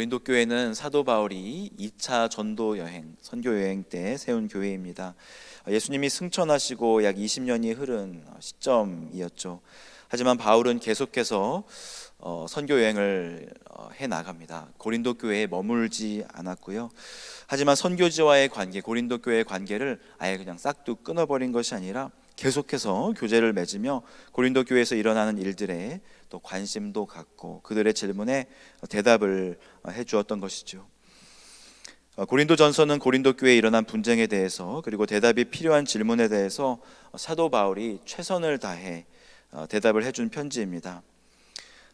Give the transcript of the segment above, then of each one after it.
고린도 교회는 사도 바울이 2차 전도 여행, 선교 여행 때 세운 교회입니다. 예수님이 승천하시고 약 20년이 흐른 시점이었죠. 하지만 바울은 계속해서 어, 선교 여행을 어, 해 나갑니다. 고린도 교회에 머물지 않았고요. 하지만 선교지와의 관계, 고린도 교회의 관계를 아예 그냥 싹둑 끊어버린 것이 아니라 계속해서 교제를 맺으며 고린도 교회에서 일어나는 일들에 또 관심도 갖고 그들의 질문에 대답을 해 주었던 것이죠. 어, 고린도 전서는 고린도 교회에 일어난 분쟁에 대해서 그리고 대답이 필요한 질문에 대해서 사도 바울이 최선을 다해 어, 대답을 해준 편지입니다.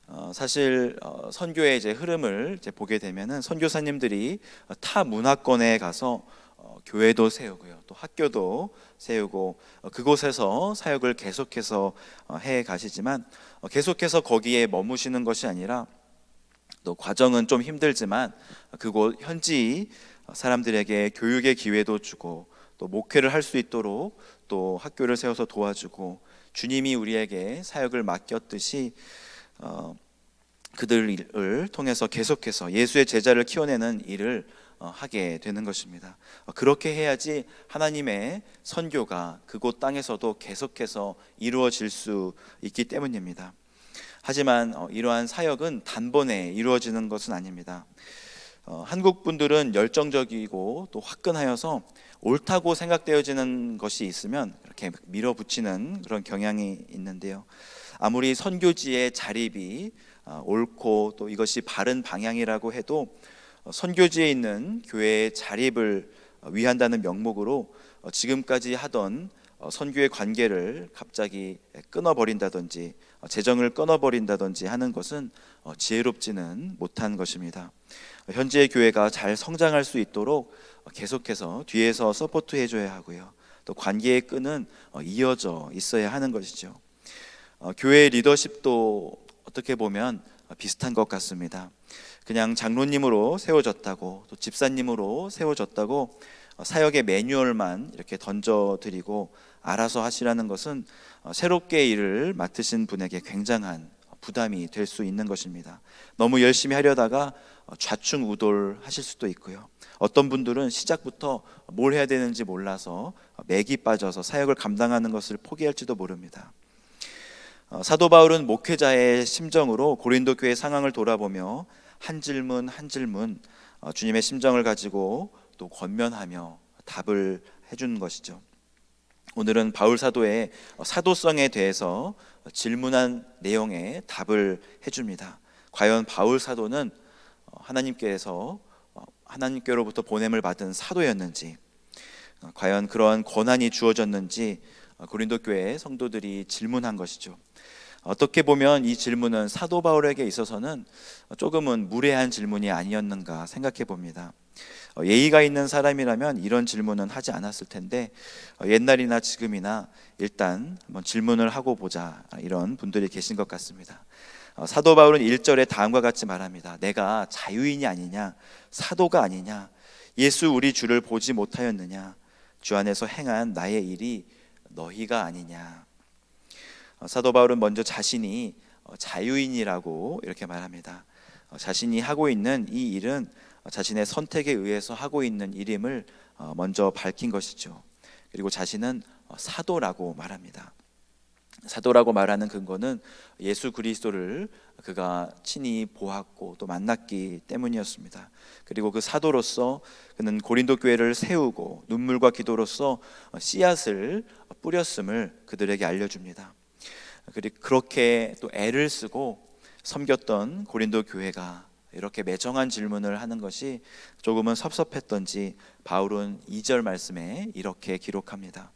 어, 사실 어, 선교의 이제 흐름을 이제 보게 되면은 선교사님들이 타 문화권에 가서 어, 교회도 세우고요, 또 학교도 세우고 어, 그곳에서 사역을 계속해서 어, 해 가시지만 어, 계속해서 거기에 머무시는 것이 아니라 또 과정은 좀 힘들지만 그곳 현지 사람들에게 교육의 기회도 주고 또 목회를 할 수 있도록 또 학교를 세워서 도와주고 주님이 우리에게 사역을 맡겼듯이 어, 그들을 통해서 계속해서 예수의 제자를 키워내는 일을 어, 하게 되는 것입니다. 어, 그렇게 해야지 하나님의 선교가 그곳 땅에서도 계속해서 이루어질 수 있기 때문입니다. 하지만 어, 이러한 사역은 단번에 이루어지는 것은 아닙니다. 어, 한국 분들은 열정적이고 또 화끈하여서 옳다고 생각되어지는 것이 있으면 이렇게 밀어붙이는 그런 경향이 있는데요. 아무리 선교지의 자립이 어, 옳고 또 이것이 바른 방향이라고 해도 어, 선교지에 있는 교회의 자립을 어, 위한다는 명목으로 어, 지금까지 하던 어, 선교의 관계를 갑자기 끊어버린다든지 어, 재정을 끊어버린다든지 하는 것은 어, 지혜롭지는 못한 것입니다. 어, 현재의 교회가 잘 성장할 수 있도록 어, 계속해서 뒤에서 서포트해 줘야 하고요. 또 관계의 끈은 어, 이어져 있어야 하는 것이죠. 어, 교회의 리더십도 어떻게 보면 어, 비슷한 것 같습니다. 그냥 장로님으로 세워졌다고 또 집사님으로 세워졌다고 어, 사역의 매뉴얼만 이렇게 던져드리고 알아서 하시라는 것은 어, 새롭게 일을 맡으신 분에게 굉장한 부담이 될 수 있는 것입니다. 너무 열심히 하려다가 어, 좌충우돌 하실 수도 있고요. 어떤 분들은 시작부터 뭘 해야 되는지 몰라서 맥이 빠져서 사역을 감당하는 것을 포기할지도 모릅니다. 어, 사도 바울은 목회자의 심정으로 고린도 교회 상황을 돌아보며 한 질문 한 질문 어, 주님의 심정을 가지고 또 권면하며 답을 해준 것이죠. 오늘은 바울 사도의 어, 사도성에 대해서 질문한 내용에 답을 해줍니다. 과연 바울 사도는 어, 하나님께서 어, 하나님께로부터 보냄을 받은 사도였는지, 어, 과연 그러한 권한이 주어졌는지 어, 고린도 교회 성도들이 질문한 것이죠. 어떻게 보면 이 질문은 사도 바울에게 있어서는 조금은 무례한 질문이 아니었는가 생각해 봅니다. 어, 예의가 있는 사람이라면 이런 질문은 하지 않았을 텐데 어, 옛날이나 지금이나 일단 질문을 하고 보자 이런 분들이 계신 것 같습니다. 어, 사도 바울은 1절에 다음과 같이 말합니다. 내가 자유인이 아니냐 사도가 아니냐 예수 우리 주를 보지 못하였느냐 주 안에서 행한 나의 일이 너희가 아니냐 어, 사도 바울은 먼저 자신이 어, 자유인이라고 이렇게 말합니다. 어, 자신이 하고 있는 이 일은 어, 자신의 선택에 의해서 하고 있는 일임을 어, 먼저 밝힌 것이죠. 그리고 자신은 어, 사도라고 말합니다. 사도라고 말하는 근거는 예수 그리스도를 그가 친히 보았고 또 만났기 때문이었습니다. 그리고 그 사도로서 그는 고린도 교회를 세우고 눈물과 기도로서 어, 씨앗을 뿌렸음을 그들에게 알려줍니다. 그리고 그렇게 또 애를 쓰고 섬겼던 고린도 교회가 이렇게 매정한 질문을 하는 것이 조금은 섭섭했던지 바울은 2절 말씀에 이렇게 기록합니다.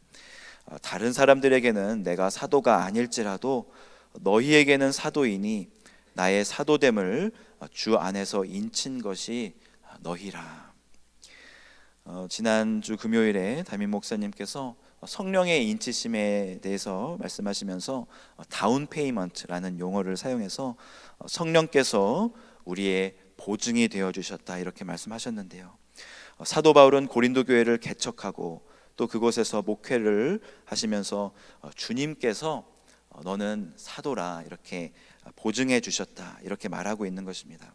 어, 다른 사람들에게는 내가 사도가 아닐지라도 너희에게는 사도이니 나의 사도됨을 주 안에서 인친 것이 너희라. 어, 지난주 금요일에 담임 목사님께서 성령의 인치심에 대해서 말씀하시면서 다운 페이먼트라는 용어를 사용해서 어, 성령께서 우리의 보증이 되어 주셨다 이렇게 말씀하셨는데요. 어, 사도 바울은 고린도 교회를 개척하고 또 그곳에서 목회를 하시면서 어, 주님께서 어, 너는 사도라 이렇게 보증해 주셨다 이렇게 말하고 있는 것입니다.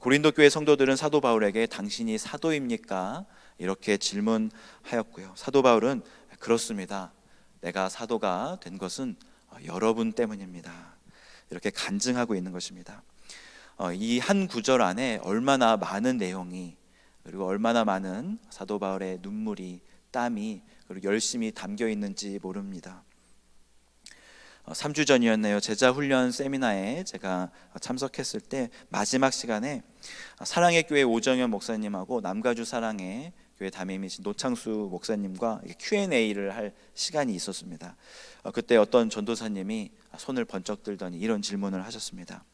고린도 교회 성도들은 사도 바울에게 당신이 사도입니까? 이렇게 질문하였고요. 사도 바울은 그렇습니다. 내가 사도가 된 것은 여러분 때문입니다. 이렇게 간증하고 있는 것입니다. 이 한 구절 안에 얼마나 많은 내용이 그리고 얼마나 많은 사도 바울의 눈물이 땀이 그리고 열심히 담겨 있는지 모릅니다. 3주 전이었네요. 제자 훈련 세미나에 제가 참석했을 때 마지막 시간에 사랑의 교회 오정현 목사님하고 남가주 사랑의 교회 담임이신 노창수 목사님과 Q&A를 할 시간이 있었습니다. 그때 어떤 전도사님이 손을 번쩍 들더니 이런 질문을 하셨습니다.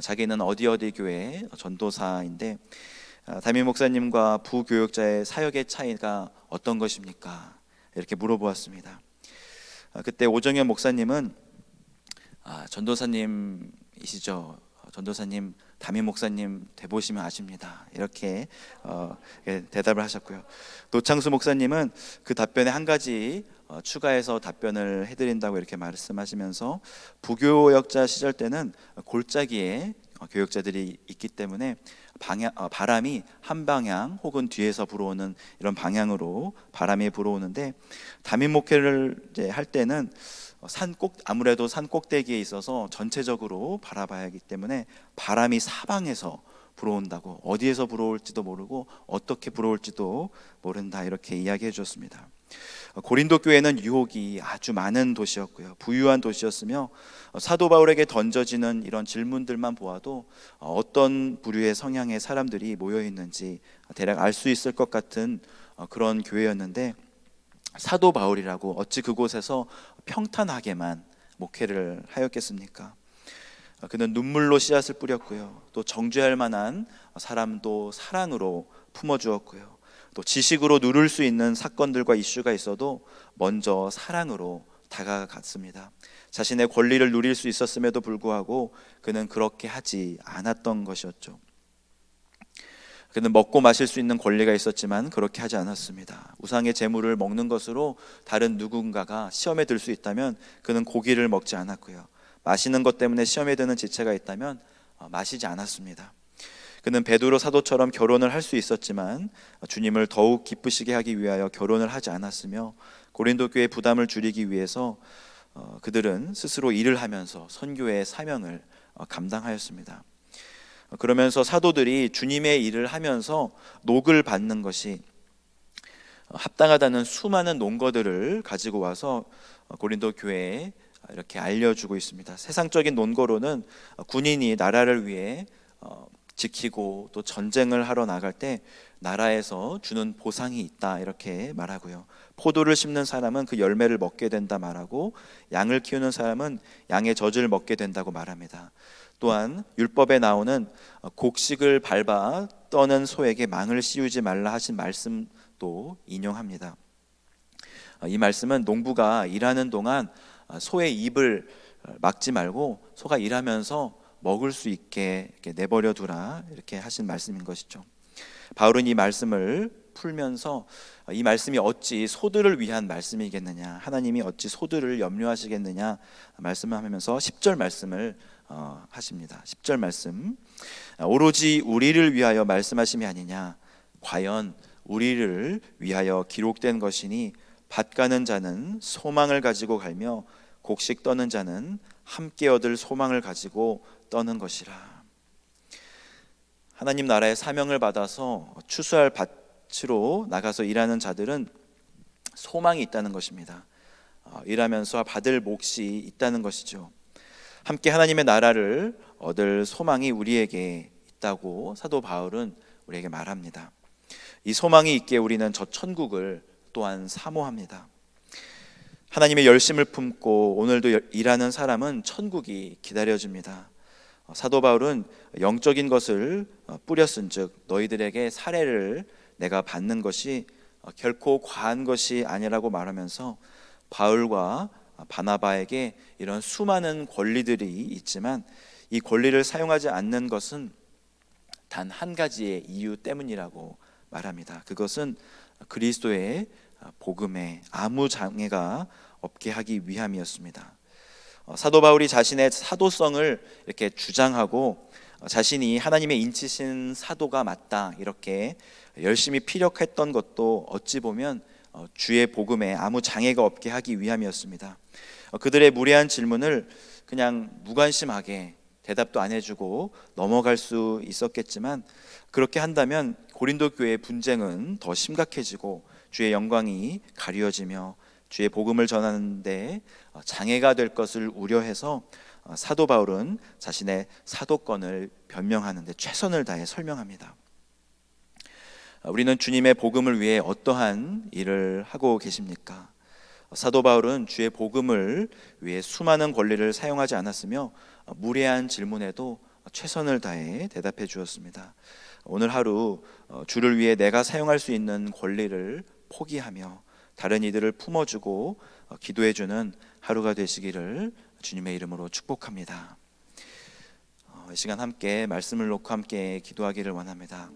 자기는 어디 어디 교회 전도사인데 담임 목사님과 부교육자의 사역의 차이가 어떤 것입니까? 이렇게 물어보았습니다. 그때 오정현 목사님은 아, 전도사님이시죠. 전도사님 담임 목사님 돼 보시면 아십니다. 이렇게 어, 예, 대답을 하셨고요. 노창수 목사님은 그 답변에 한 가지 어, 추가해서 답변을 해드린다고 이렇게 말씀하시면서 부교역자 시절 때는 골짜기에 어, 교역자들이 있기 때문에 방향, 어, 바람이 한 방향 혹은 뒤에서 불어오는 이런 방향으로 바람이 불어오는데 담임 목회를 할 때는 산꼭 아무래도 산 꼭대기에 있어서 전체적으로 바라봐야 하기 때문에 바람이 사방에서 불어온다고 어디에서 불어올지도 모르고 어떻게 불어올지도 모른다 이렇게 이야기해 주셨습니다. 고린도 교회는 유혹이 아주 많은 도시였고요. 부유한 도시였으며 사도 바울에게 던져지는 이런 질문들만 보아도 어떤 부류의 성향의 사람들이 모여 있는지 대략 알 수 있을 것 같은 그런 교회였는데 사도 바울이라고 어찌 그곳에서 평탄하게만 목회를 하였겠습니까? 그는 눈물로 씨앗을 뿌렸고요. 또 정죄할 만한 사람도 사랑으로 품어 주었고요. 또 지식으로 누를 수 있는 사건들과 이슈가 있어도 먼저 사랑으로 다가갔습니다. 자신의 권리를 누릴 수 있었음에도 불구하고 그는 그렇게 하지 않았던 것이었죠. 그는 먹고 마실 수 있는 권리가 있었지만 그렇게 하지 않았습니다. 우상의 재물을 먹는 것으로 다른 누군가가 시험에 들 수 있다면 그는 고기를 먹지 않았고요. 마시는 것 때문에 시험에 드는 지체가 있다면 어, 마시지 않았습니다. 그는 베드로 사도처럼 결혼을 할 수 있었지만 주님을 더욱 기쁘시게 하기 위하여 결혼을 하지 않았으며 고린도 교회 부담을 줄이기 위해서 어, 그들은 스스로 일을 하면서 선교의 사명을 어, 감당하였습니다. 그러면서 사도들이 주님의 일을 하면서 녹을 받는 것이 합당하다는 수많은 논거들을 가지고 와서 고린도 교회에 이렇게 알려주고 있습니다. 세상적인 논거로는 군인이 나라를 위해 어, 지키고 또 전쟁을 하러 나갈 때 나라에서 주는 보상이 있다 이렇게 말하고요. 포도를 심는 사람은 그 열매를 먹게 된다 말하고 양을 키우는 사람은 양의 젖을 먹게 된다고 말합니다. 또한 율법에 나오는 곡식을 밟아 떠는 소에게 망을 씌우지 말라 하신 말씀도 인용합니다. 이 말씀은 농부가 일하는 동안 소의 입을 막지 말고 소가 일하면서 먹을 수 있게 내버려 두라 이렇게 하신 말씀인 것이죠. 바울은 이 말씀을 풀면서 이 말씀이 어찌 소들을 위한 말씀이겠느냐 하나님이 어찌 소들을 염려하시겠느냐 말씀을 하면서 10절 말씀을 어, 하십니다. 10절 말씀. 오로지 우리를 위하여 말씀하심이 아니냐. 과연 우리를 위하여 기록된 것이니 밭 가는 자는 소망을 가지고 갈며 곡식 떠는 자는 함께 얻을 소망을 가지고 떠는 것이라. 하나님 나라의 사명을 받아서 추수할 밭으로 나가서 일하는 자들은 소망이 있다는 것입니다. 어, 일하면서 받을 몫이 있다는 것이죠. 함께 하나님의 나라를 얻을 소망이 우리에게 있다고 사도 바울은 우리에게 말합니다. 이 소망이 있게 우리는 저 천국을 또한 사모합니다. 하나님의 열심을 품고 오늘도 일하는 사람은 천국이 기다려집니다. 어, 사도 바울은 영적인 것을 어, 뿌렸은즉 너희들에게 사례를 내가 받는 것이 어, 결코 과한 것이 아니라고 말하면서 바울과 바나바에게 이런 수많은 권리들이 있지만 이 권리를 사용하지 않는 것은 단 한 가지의 이유 때문이라고 말합니다. 그것은 그리스도의 복음에 아무 장애가 없게 하기 위함이었습니다. 어, 사도 바울이 자신의 사도성을 이렇게 주장하고 어, 자신이 하나님의 인치신 사도가 맞다 이렇게 열심히 피력했던 것도 어찌 보면 어, 주의 복음에 아무 장애가 없게 하기 위함이었습니다. 어, 그들의 무례한 질문을 그냥 무관심하게 대답도 안 해주고 넘어갈 수 있었겠지만 그렇게 한다면 고린도 교회의 분쟁은 더 심각해지고 주의 영광이 가리워지며 주의 복음을 전하는데 어, 장애가 될 것을 우려해서 어, 사도 바울은 자신의 사도권을 변명하는데 최선을 다해 설명합니다. 어, 우리는 주님의 복음을 위해 어떠한 일을 하고 계십니까? 사도 바울은 주의 복음을 위해 수많은 권리를 사용하지 않았으며 어, 무례한 질문에도 최선을 다해 대답해 주었습니다. 오늘 하루 어, 주를 위해 내가 사용할 수 있는 권리를 포기하며 다른 이들을 품어주고 어, 기도해 주는 하루가 되시기를 주님의 이름으로 축복합니다. 어, 이 시간 함께 말씀을 놓고 함께 기도하기를 원합니다.